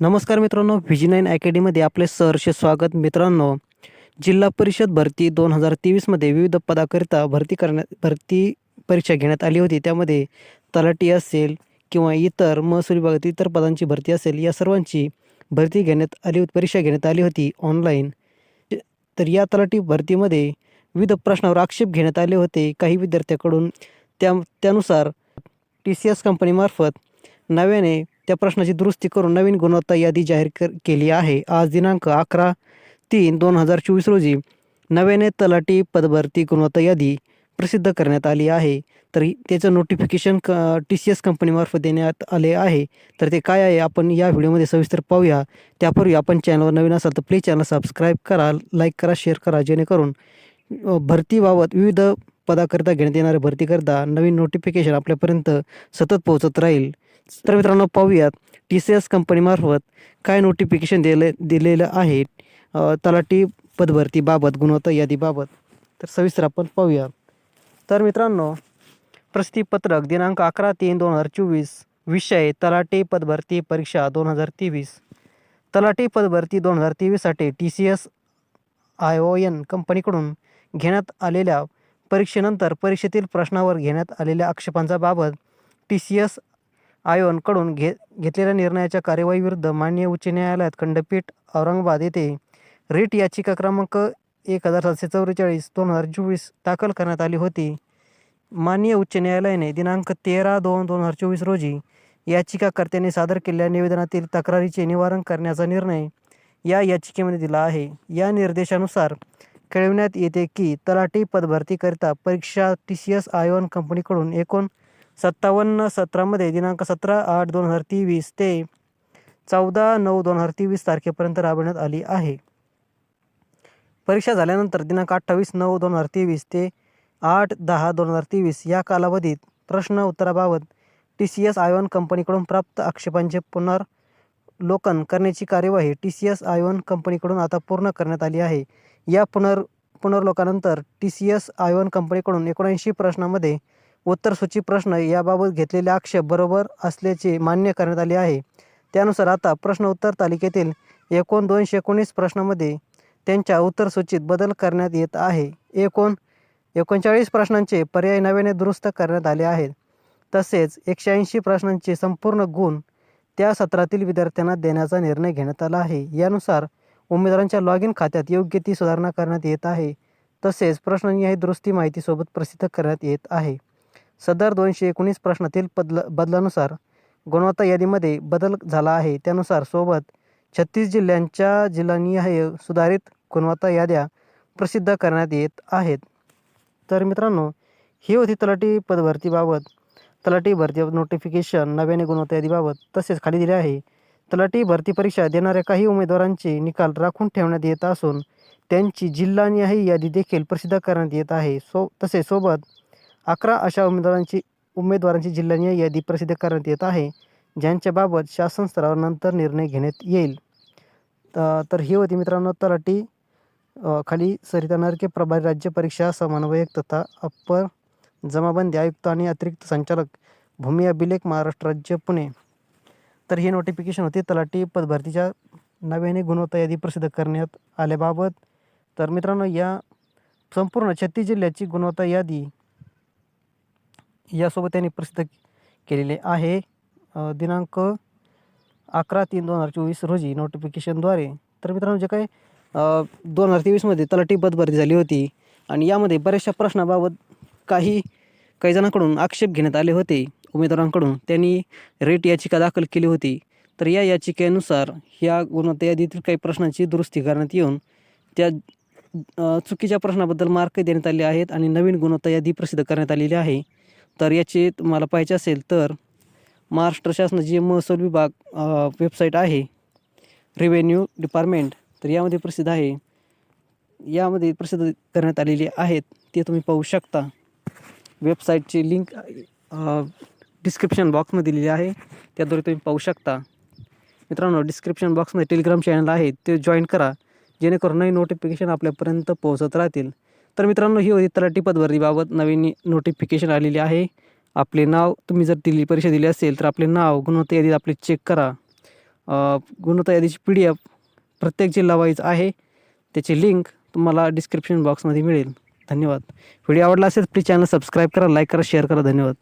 नमस्कार मित्रांनो व्हिजी नाईन अकॅडमीमध्ये आपले सहर्ष स्वागत. मित्रांनो जिल्हा परिषद भरती दोन हजार तेवीसमध्ये विविध पदाकरिता भरती करण्यात भरती परीक्षा घेण्यात आली होती. त्यामध्ये तलाटी असेल किंवा इतर महसूल विभागातील इतर पदांची भरती असेल या सर्वांची भरती घेण्यात आली होती परीक्षा घेण्यात आली होती ऑनलाईन तर या तलाठी भरतीमध्ये विविध प्रश्नावर आक्षेप घेण्यात आले होते. काही विद्यार्थ्याकडून त्या त्यानुसार टी सी एस कंपनीमार्फत नव्याने त्या प्रश्नाची दुरुस्ती करून नवीन गुणवत्ता यादी जाहीर कर केली आहे. आज दिनांक अकरा तीन दोन हजार चोवीस रोजी नव्याने तलाठी पदभरती गुणवत्ता यादी प्रसिद्ध करण्यात आली आहे. तर त्याचं नोटिफिकेशन क टी सी एस कंपनीमार्फत देण्यात आले आहे. तर ते काय आहे आपण या व्हिडिओमध्ये सविस्तर पाहूया. त्यापूर्वी आपण चॅनलवर नवीन असाल तर प्लीज चॅनल सबस्क्राईब करा लाईक करा शेअर करा जेणेकरून भरतीबाबत विविध पदाकरिता घेण्यात येणाऱ्या भरतीकरिता नवीन नोटिफिकेशन आपल्यापर्यंत सतत पोहोचत राहील. तर मित्रांनो पाहूयात. टी सी एस कंपनीमार्फत काय नोटिफिकेशन दिले दिलेलं आहे? तलाटी तलाठी पदभरतीबाबत गुणवत्ता यादीबाबत तर सविस्तर आपण पाहूया तर मित्रांनो प्रसिद्धीपत्रक दिनांक अकरा तीन दोन हजार चोवीस विषय तलाठी पदभरती परीक्षा दोन हजार तेवीस. तलाठी पदभरती दोन हजार तेवीससाठी T C S I O N कंपनीकडून घेण्यात आलेल्या परीक्षेनंतर परीक्षेतील प्रश्नावर घेण्यात आलेल्या आक्षेपांचा बाबत टी सी एस आयोनकडून घे घेतलेल्या निर्णयाच्या कार्यवाहीविरुद्ध माननीय उच्च न्यायालयात खंडपीठ औरंगाबाद येथे रिट याचिका क्रमांक एक हजार सातशे चौवेचाळीस दोन हजार चोवीस दाखल करण्यात आली होती. माननीय उच्च न्यायालयाने दिनांक तेरा दोन दोन हजार चोवीस रोजी याचिकाकर्त्यांनी सादर केलेल्या निवेदनातील तक्रारीचे निवारण करण्याचा निर्णय या याचिकेमध्ये दिला आहे. या निर्देशानुसार कळविण्यात येते की तलाठी पदभरतीकरिता परीक्षा टी सी एस आयोन कंपनीकडून एकूण सत्तावन्न सतरामध्ये दिनांक सतरा आठ दोन हजार तेवीस ते चौदा नऊ दोन हजार तेवीस तारखेपर्यंत राबवण्यात आली आहे. परीक्षा झाल्यानंतर दिनांक अठ्ठावीस नऊ दोन हजार तेवीस ते आठ दहा दोन हजार तेवीस या कालावधीत प्रश्न उत्तराबाबत टी सी एस आयोन कंपनीकडून प्राप्त आक्षेपांचे पुनर्लोकन करण्याची कार्यवाही टी सी एस आयोन कंपनीकडून आता पूर्ण करण्यात आली आहे. या पुनर् पुनर्लोकानंतर टी सी एस आयोन कंपनीकडून एकोणऐंशी प्रश्नामध्ये उत्तरसूची प्रश्न याबाबत घेतलेले आक्षेप बरोबर असल्याचे मान्य करण्यात आले आहे. त्यानुसार आता प्रश्न उत्तर तालिकेतील एकूण दोनशे एकोणीस प्रश्नामध्ये त्यांच्या उत्तरसूचीत बदल करण्यात येत आहे. एकूण एकोणचाळीस प्रश्नांचे पर्याय नव्याने दुरुस्त करण्यात आले आहेत. तसेच एकशे ऐंशी प्रश्नांचे संपूर्ण गुण त्या सत्रातील विद्यार्थ्यांना देण्याचा निर्णय घेण्यात आला आहे. यानुसार उमेदवारांच्या लॉग इन खात्यात योग्य ती सुधारणा करण्यात येत आहे. तसेच प्रश्ननिहाय दुरुस्ती माहितीसोबत प्रसिद्ध करण्यात येत आहे. सदर दोनशे एकोणीस प्रश्नातील बदल बदलानुसार गुणवत्ता यादीमध्ये बदल झाला आहे. त्यानुसार सोबत छत्तीस जिल्ह्यांच्या जिल्हानिहाय सुधारित गुणवत्ता याद्या प्रसिद्ध करण्यात येत आहेत. तर मित्रांनो ही होती तलाठी पदभरतीबाबत तलाठी भरती नोटिफिकेशन नव्याने गुणवत्ता यादीबाबत तसेच खाली दिले आहे. तलाठी भरती परीक्षा देणाऱ्या काही उमेदवारांचे निकाल राखून ठेवण्यात येत असून त्यांची जिल्हानिहाय यादी देखील प्रसिद्ध करण्यात येत आहे. सो तसेच सोबत अकरा अशा उमेदवारांची उमेदवारांची जिल्हानिहाय यादी प्रसिद्ध करण्यात येत आहे ज्यांच्याबाबत शासन स्तरावर नंतर निर्णय घेण्यात येईल. तर ही होती मित्रांनो तलाठी खाली सरिता नरके प्रभारी राज्य परीक्षा समन्वयक तथा अप्पर जमाबंदी आयुक्त आणि अतिरिक्त संचालक भूमी अभिलेख महाराष्ट्र राज्य पुणे. तर हे नोटिफिकेशन होते. तलाठी पदभरतीच्या नव्याने गुणवत्ता यादी प्रसिद्ध करण्यात आल्याबाबत. तर मित्रांनो या संपूर्ण छत्तीस जिल्ह्याची गुणवत्ता यादी यासोबत त्यांनी प्रसिद्ध केलेले आहे. दिनांक अकरा तीन दोन हजार चोवीस रोजी नोटिफिकेशनद्वारे तर मित्रांनो जे काही दोन हजार तेवीसमध्ये तलाठी पदभरती झाली होती आणि यामध्ये बऱ्याचशा प्रश्नाबाबत काही काही जणांकडून आक्षेप घेण्यात आले होते. उमेदवारांकडून त्यांनी रेट याचिका दाखल केली होती. तर या याचिकेनुसार ह्या गुणवत्ता यादीतील काही प्रश्नांची दुरुस्ती करण्यात येऊन त्या चुकीच्या प्रश्नाबद्दल मार्क देण्यात आले आहेत आणि नवीन गुणवत्ता यादी प्रसिद्ध करण्यात आलेली आहे. तर याची तुम्हाला पाहिजे असेल तर महाराष्ट्र शासनाची महसूल विभाग वेबसाईट आहे रेव्हेन्यू डिपार्टमेंट तर यामध्ये प्रसिद्ध आहे. यामध्ये प्रसिद्ध करण्यात आलेली आहेत ते तुम्ही पाहू शकता. वेबसाईटची लिंक डिस्क्रिप्शन बॉक्समध्ये दिलेली आहे त्याद्वारे तुम्ही पाहू शकता. मित्रांनो डिस्क्रिप्शन बॉक्समध्ये टेलिग्राम चॅनल आहे ते जॉईन करा जेणेकरून नवीन नोटिफिकेशन आपल्यापर्यंत पोहोचत राहतील. तर मित्रांनो ही होती तलाठी पदभरतीबाबत नवीन नोटिफिकेशन आलेली आहे. आपले नाव तुम्ही जर दिली परीक्षा दिली असेल तर आपले नाव गुणवत्ता यादीत आपले चेक करा. गुणवत्ता यादीची पी डी एफ प्रत्येक जिल्हावाईज आहे. त्याची लिंक तुम्हाला डिस्क्रिप्शन बॉक्समध्ये मिळेल. धन्यवाद. व्हिडिओ आवडला असेल प्लीज चॅनल सबस्क्राईब करा लाईक करा शेअर करा. धन्यवाद.